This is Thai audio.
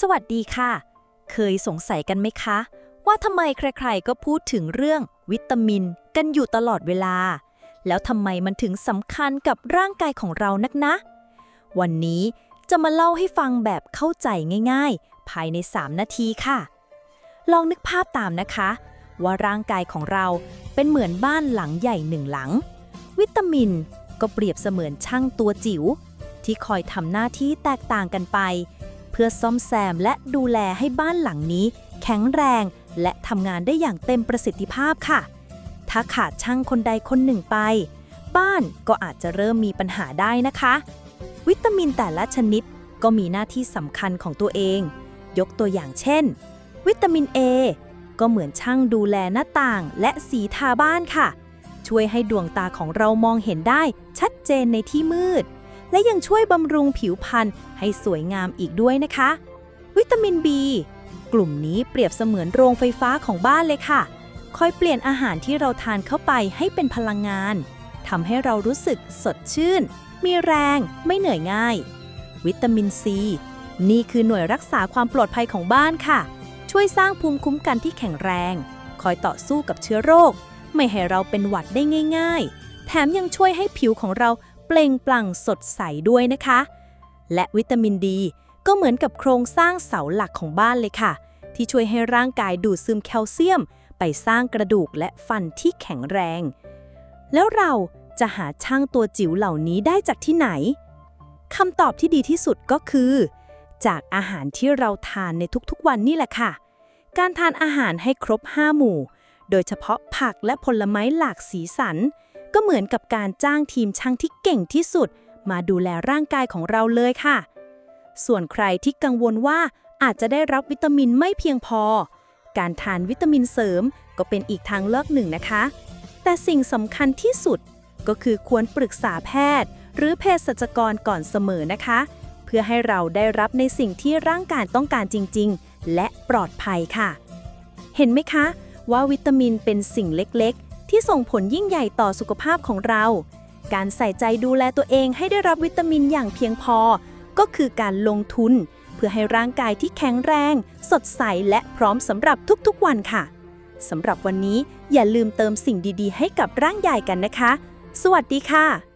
สวัสดีค่ะ เคยสงสัยกันไหมคะ ว่าทำไมใครๆ ก็พูดถึงเรื่องวิตามินกันอยู่ตลอดเวลา แล้วทำไมมันถึงสำคัญกับร่างกายของเรานักนะ วันนี้จะมาเล่าให้ฟังแบบเข้าใจง่าย ๆ ภายใน 3 นาทีค่ะ ลองนึกภาพตามนะคะ ว่าร่างกายของเราเป็นเหมือนบ้านหลังใหญ่หนึ่งหลัง วิตามินก็เปรียบเสมือนช่างตัวจิ๋วที่คอยทำหน้าที่แตกต่างกันไป พื่อซ่อมแซมและดูแลให้บ้านหลังนี้ แข็งแรง และทำงานได้อย่างเต็มประสิทธิภาพค่ะ ถ้าขาดช่างคนใดคนหนึ่งไป บ้านก็อาจจะเริ่มมีปัญหาได้นะคะ วิตามินแต่ละชนิดก็มีหน้าที่สำคัญของตัวเอง ยกตัวอย่างเช่น วิตามิน A ก็เหมือนช่างดูแลหน้าต่างและสีทาบ้านค่ะ ช่วยให้ดวงตาของเรามองเห็นได้ชัดเจนในที่มืด และยังช่วยบำรุงผิวพรรณให้สวยงามอีกด้วยนะคะ วิตามิน B กลุ่มนี้เปรียบเสมือนโรงไฟฟ้าของบ้านเลยค่ะ คอยเปลี่ยนอาหารที่เราทานเข้าไปให้เป็นพลังงานทำให้เรารู้สึกสดชื่น มีแรง ไม่เหนื่อยง่าย วิตามิน C นี่คือหน่วยรักษาความปลอดภัยของบ้านค่ะ ช่วยสร้างภูมิคุ้มกันที่แข็งแรง คอยต่อสู้กับเชื้อโรค ไม่ให้เราเป็นหวัดได้ง่าย ๆ แถมยังช่วยให้ผิวของเรา เปล่งปลั่งสดใสด้วยนะคะ และวิตามินดี ก็เหมือนกับโครงสร้างเสาหลักของบ้านเลยค่ะ ที่ช่วยให้ร่างกายดูดซึมแคลเซียม ไปสร้างกระดูกและฟันที่แข็งแรง แล้วเราจะหาช่างตัวจิ๋วเหล่านี้ได้จากที่ไหนคำตอบที่ดีที่สุดก็คือ จากอาหารที่เราทานในทุกๆวันนี่แหละค่ะ การทานอาหารให้ครบ 5 หมู่ โดยเฉพาะผักและผลไม้หลากสีสัน ก็เหมือนกับการจ้างทีมช่างที่เก่งที่สุด มาดูแลร่างกายของเราเลยค่ะ ส่วนใครที่กังวลว่าอาจจะได้รับวิตามินไม่เพียงพอ การทานวิตามินเสริมก็เป็นอีกทางเลือกหนึ่งนะคะ แต่สิ่งสำคัญที่สุดก็คือควรปรึกษาแพทย์ หรือเภสัชกรก่อนเสมอนะคะ เพื่อให้เราได้รับในสิ่งที่ร่างกายต้องการจริง ๆ และปลอดภัยค่ะ เห็นไหมคะ ว่าวิตามินเป็นสิ่งเล็กๆ ที่ส่งผลยิ่งใหญ่ต่อสุขภาพของเรา การใส่ใจดูแลตัวเองให้ได้รับวิตามินอย่างเพียงพอ ก็คือการลงทุน เพื่อให้ร่างกายที่แข็งแรง สดใสและพร้อมสำหรับทุกๆวันค่ะสำหรับวันนี้อย่าลืมเติมสิ่งดีๆ ให้กับร่างกายกันนะคะ สวัสดีค่ะ